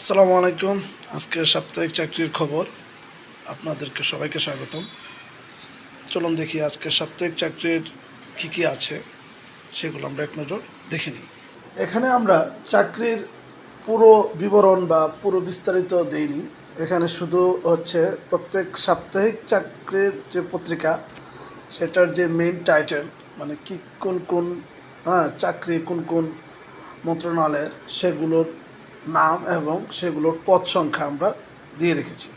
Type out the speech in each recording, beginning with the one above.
আসসালামু আলাইকুম। আজকে সাপ্তাহিক চাকরির খবর। আপনাদেরকে সবাইকে স্বাগতম। চলুন দেখি আজকে সাপ্তাহিক চাকরির কী কী আছে, সেগুলো আমরা এক নজর দেখে নিই। এখানে আমরা চাকরির পুরো বিবরণ বা পুরো বিস্তারিত দেইনি। এখানে শুধু হচ্ছে প্রত্যেক সাপ্তাহিক চাকরির যে পত্রিকা, সেটার যে মেইন টাইটেল মানে কি, কোন কোন হ্যাঁ চাকরি, কোন কোন মন্ত্রণালয়ের, সেগুলোর নাম এবং সেগুলোর পদ সংখ্যা আমরা দিয়ে রেখেছি।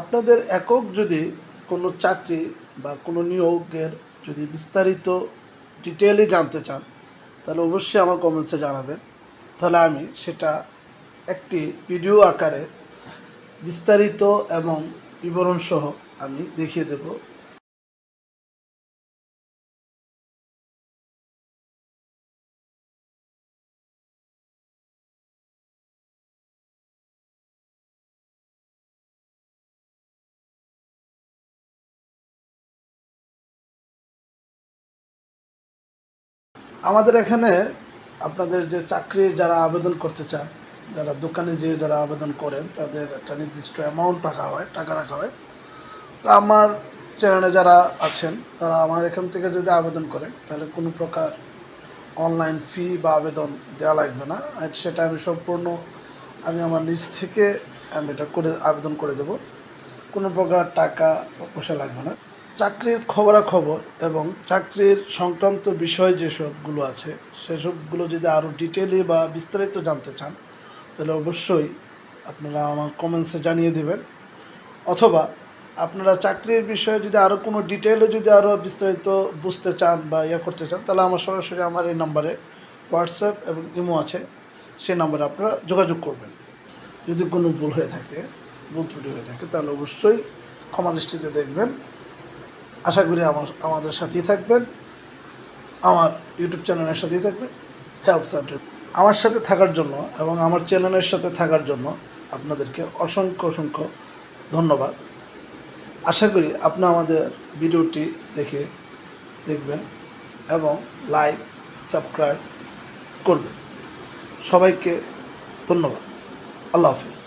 আপনাদের একক যদি কোনো চাকরি বা কোনো নিয়োগের যদি বিস্তারিত ডিটেলে জানতে চান, তাহলে অবশ্যই আমার কমেন্টসে জানাবেন। তাহলে আমি সেটা একটি ভিডিও আকারে বিস্তারিত এবং বিবরণসহ আমি দেখিয়ে দেব। আমাদের এখানে আপনাদের যে চাকরির যারা আবেদন করতে চান, যারা দোকানে যে যারা আবেদন করেন, তাদের একটা নির্দিষ্ট অ্যামাউন্ট রাখা হয়, টাকা রাখা হয়। তো আমার চ্যানেলে যারা আছেন, তারা আমার এখান থেকে যদি আবেদন করেন, তাহলে কোনো প্রকার অনলাইন ফি বা আবেদন দেওয়া লাগবে না। আর সেটা আমি সম্পূর্ণ, আমি আমার নিজ থেকে, আমি এটা করে আবেদন করে দেব। কোনো প্রকার টাকা পয়সা লাগবে না। চাকরির খবরাখবর এবং চাকরির সংক্রান্ত বিষয় যেসবগুলো আছে, সেসবগুলো যদি আরও ডিটেলে বা বিস্তারিত জানতে চান, তাহলে অবশ্যই আপনারা আমার কমেন্টসে জানিয়ে দেবেন। অথবা আপনারা চাকরির বিষয়ে যদি আরও কোনো ডিটেলে যদি আরও বিস্তারিত বুঝতে চান বা ইয়ে করতে চান, তাহলে আমার সরাসরি আমার এই নাম্বারে হোয়াটসঅ্যাপ এবং ইমো আছে, সেই নাম্বারে আপনারা যোগাযোগ করবেন। যদি কোনো ভুল হয়ে থাকে, ভুল ত্রুটি হয়ে থাকে, তাহলে অবশ্যই ক্ষমা দৃষ্টিতে দেখবেন। আশা করি আমার, আমাদের সাথেই থাকবেন, আমার ইউটিউব চ্যানেলের সাথেই থাকবেন হেলথ সেন্টার আমার সাথে থাকার জন্য এবং আমার চ্যানেলের সাথে থাকার জন্য আপনাদেরকে অসংখ্য অসংখ্য ধন্যবাদ। আশা করি আপনি আমাদের ভিডিওটি দেখে দেখবেন এবং লাইক সাবস্ক্রাইব করবেন। সবাইকে ধন্যবাদ। আল্লাহ হাফিজ।